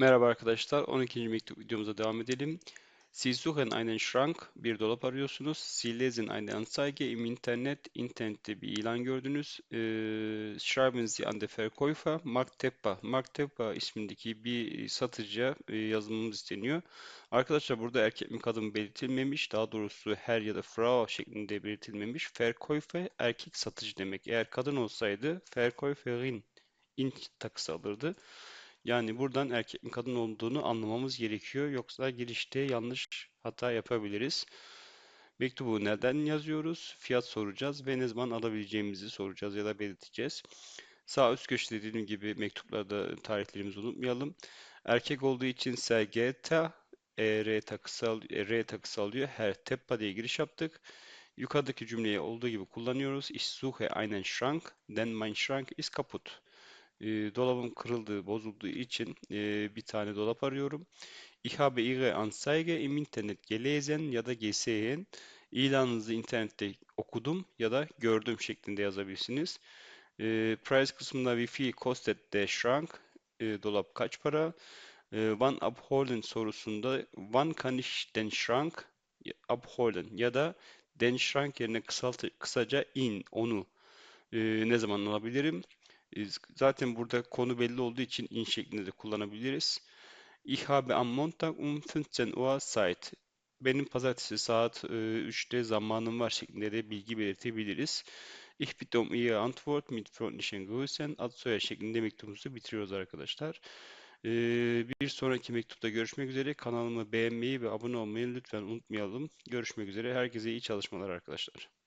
Merhaba arkadaşlar, 12. mektup videomuza devam edelim. Sie suchen einen Schrank, bir dolap arıyorsunuz. Sie lesen eine Anzeige im Internet, internette bir ilan gördünüz. Ee, schreiben Sie an den Verkäufer, Mark Teppa. Mark Teppa ismindeki bir satıcıya e, yazılmamız isteniyor. Arkadaşlar burada erkek mi kadın belirtilmemiş, daha doğrusu her ya da Frau şeklinde belirtilmemiş. Verkäufer erkek satıcı demek. Eğer kadın olsaydı Verkäuferin in takısı alırdı. Yani buradan erkek mi kadın olduğunu anlamamız gerekiyor. Yoksa girişte yanlış hata yapabiliriz. Mektubu neden yazıyoruz? Fiyat soracağız ve ne zaman alabileceğimizi soracağız ya da belirteceğiz. Sağ üst köşede dediğim gibi mektuplarda tarihlerimizi unutmayalım. Erkek olduğu için SGT, e, R takısı, e, R takısı alıyor. Her Teppa diye giriş yaptık. Yukarıdaki cümleyi olduğu gibi kullanıyoruz. Ich suche einen Schrank, denn mein Schrank ist kaputt. E, dolabım kırıldığı, bozulduğu için e, bir tane dolap arıyorum. Ich habe Ihre Anzeige im Internet gelesen ya da gesehen. İlanınızı internette okudum ya da gördüm şeklinde yazabilirsiniz. E, price kısmında Wi-Fi kostet der Schrank. E, dolap kaç para? E, wann abholen sorusunda wann kann ich den Schrank abholen ya da den Schrank yerine kısaltı, kısaca in, onu e, ne zaman alabilirim? E, Zaten burada konu belli olduğu için in şeklinde de kullanabiliriz. Ich habe am Montag um 15 Uhr Zeit. Benim pazartesi saat e, 3'te zamanım var şeklinde de bilgi belirtebiliriz. Ich bitte um Ihre Antwort mit freundlichen Grüßen. Ad soyad şeklinde mektubumuzu bitiriyoruz arkadaşlar. E, bir sonraki mektupta görüşmek üzere. Kanalımı beğenmeyi ve abone olmayı lütfen unutmayalım. Görüşmek üzere. Herkese iyi çalışmalar arkadaşlar.